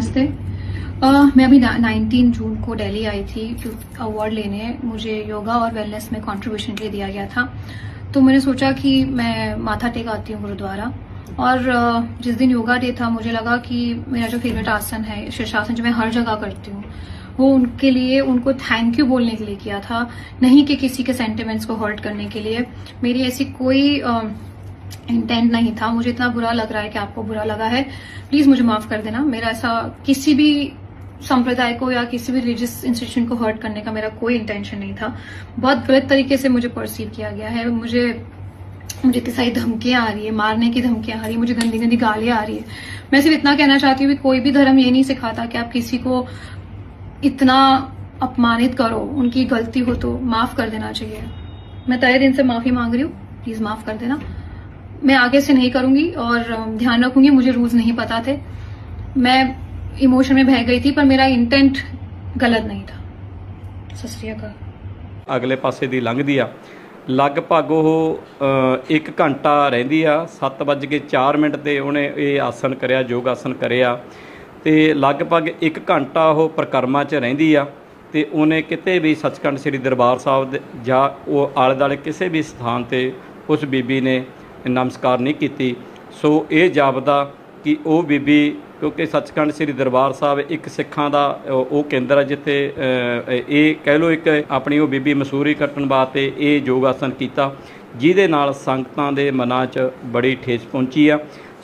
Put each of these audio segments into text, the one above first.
नमस्ते। अ, मैं अभी नाइनटीन जून को दिल्ली आई थी अवार्ड लेने। मुझे योगा और वेलनेस में कंट्रीब्यूशन के लिए दिया गया था। तो मैंने सोचा कि मैं माथा टेक आती हूँ गुरुद्वारा। और अ, जिस दिन योगा डे था मुझे लगा कि मेरा जो फेवरेट आसन है शीर्षासन जो मैं हर जगह करती हूँ वो उनके लिए उनको थैंक यू बोलने के लिए किया था। नहीं कि किसी के सेंटिमेंट्स को हर्ट करने के लिए। मेरी ऐसी कोई इंटेंट नहीं था। मुझे इतना बुरा लग रहा है कि आपको बुरा लगा है। प्लीज़ मुझे माफ़ कर देना। मेरा ऐसा किसी भी संप्रदाय को या किसी भी रिलीजियस इंस्टीट्यूशन को हर्ट करने का मेरा कोई इंटेंशन नहीं था। बहुत गलत तरीके से मुझे परसीव किया गया है। मुझे मुझे इतनी सारी धमकियाँ आ रही है। मारने की धमकियाँ आ रही है। मुझे गंदी गंदी गालियाँ आ रही है। मैं सिर्फ़ इतना कहना चाहती हूँ कि कोई भी धर्म ये नहीं सिखाता कि आप किसी को इतना अपमानित करो। उनकी गलती हो तो माफ़ कर देना चाहिए। मैं तय दिन से माफ़ी मांग रही हूँ। प्लीज़ माफ़ कर देना। मैं आगे से नहीं करूंगी और अम, ध्यान रखूंगी मुझे रूल्स नहीं पता थे मैं इमोशन में बह गई थी पर मेरा इंटेंट गलत नहीं था सत श्री अकाल ਅਗਲੇ ਪਾਸੇ ਦੀ ਲੰਘਦੀ ਆ ਲਗਭਗ ਉਹ 1 ਘੰਟਾ ਰਹਿੰਦੀ ਆ 7:04 ਮਿੰਟ ਤੇ ਉਹਨੇ ਇਹ ਆਸਨ ਕਰਿਆ ਯੋਗ ਆਸਨ ਕਰਿਆ ਤੇ ਲਗਭਗ 1 ਘੰਟਾ ਉਹ ਪ੍ਰਕਰਮਾ 'ਚ ਰਹਿੰਦੀ ਆ ਤੇ ਉਹਨੇ ਕਿਤੇ ਵੀ ਸੱਚਖੰਡ ਸ੍ਰੀ ਦਰਬਾਰ ਸਾਹਿਬ ਦੇ ਜਾਂ ਉਹ ਆਲੇ ਦੁਆਲੇ ਕਿਸੇ ਵੀ ਸਥਾਨ ਤੇ ਉਸ ਬੀਬੀ ਨੇ ਨਮਸਕਾਰ ਨਹੀਂ ਕੀਤੀ। ਸੋ ਇਹ ਜਾਪਦਾ ਕਿ ਉਹ ਬੀਬੀ, ਕਿਉਂਕਿ ਸੱਚਖੰਡ ਸ੍ਰੀ ਦਰਬਾਰ ਸਾਹਿਬ ਇੱਕ ਸਿੱਖਾਂ ਦਾ, ਉਹ ਕੇਂਦਰ ਹੈ ਜਿੱਥੇ ਇਹ ਕਹਿ ਲਓ ਇੱਕ ਆਪਣੀ ਉਹ ਬੀਬੀ ਮਸੂਰੀ ਕੱਟਣ ਵਾਸਤੇ ਇਹ ਯੋਗ ਆਸਨ ਕੀਤਾ, ਜਿਹਦੇ ਨਾਲ ਸੰਗਤਾਂ ਦੇ ਮਨਾਂ 'ਚ ਬੜੀ ਠੇਸ ਪਹੁੰਚੀ ਆ।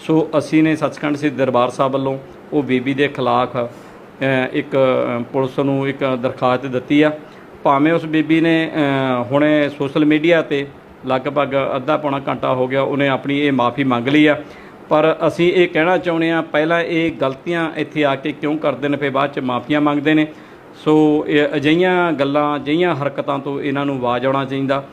ਸੋ ਅਸੀਂ ਨੇ ਸੱਚਖੰਡ ਸ੍ਰੀ ਦਰਬਾਰ ਸਾਹਿਬ ਵੱਲੋਂ ਉਹ ਬੀਬੀ ਦੇ ਖਿਲਾਫ ਇੱਕ ਪੁਲਿਸ ਨੂੰ ਇੱਕ ਦਰਖਾਸਤ ਦਿੱਤੀ ਆ। ਭਾਵੇਂ ਉਸ ਬੀਬੀ ਨੇ ਹੁਣੇ ਸੋਸ਼ਲ ਮੀਡੀਆ ਤੇ ਲਗਭਗ ਅੱਧਾ ਪੌਣਾ ਘੰਟਾ ਹੋ ਗਿਆ, ਉਹਨੇ ਆਪਣੀ ਇਹ ਮਾਫੀ ਮੰਗ ਲਈ ਆ। ਪਰ ਅਸੀਂ ਇਹ ਕਹਿਣਾ ਚਾਹੁੰਦੇ ਆ ਪਹਿਲਾਂ ਇਹ ਗਲਤੀਆਂ ਇੱਥੇ ਆ ਕੇ ਕਿਉਂ ਕਰਦੇ ਨੇ, ਫਿਰ ਬਾਅਦ ਚ ਮਾਫੀਆਂ ਮੰਗਦੇ ਨੇ। ਸੋ ਇਹ ਅਜਿਹੀਆਂ ਗੱਲਾਂ, ਅਜਿਹੀਆਂ ਹਰਕਤਾਂ ਤੋਂ ਇਹਨਾਂ ਨੂੰ ਆਵਾਜ਼ ਆਉਣਾ ਚਾਹੀਦਾ।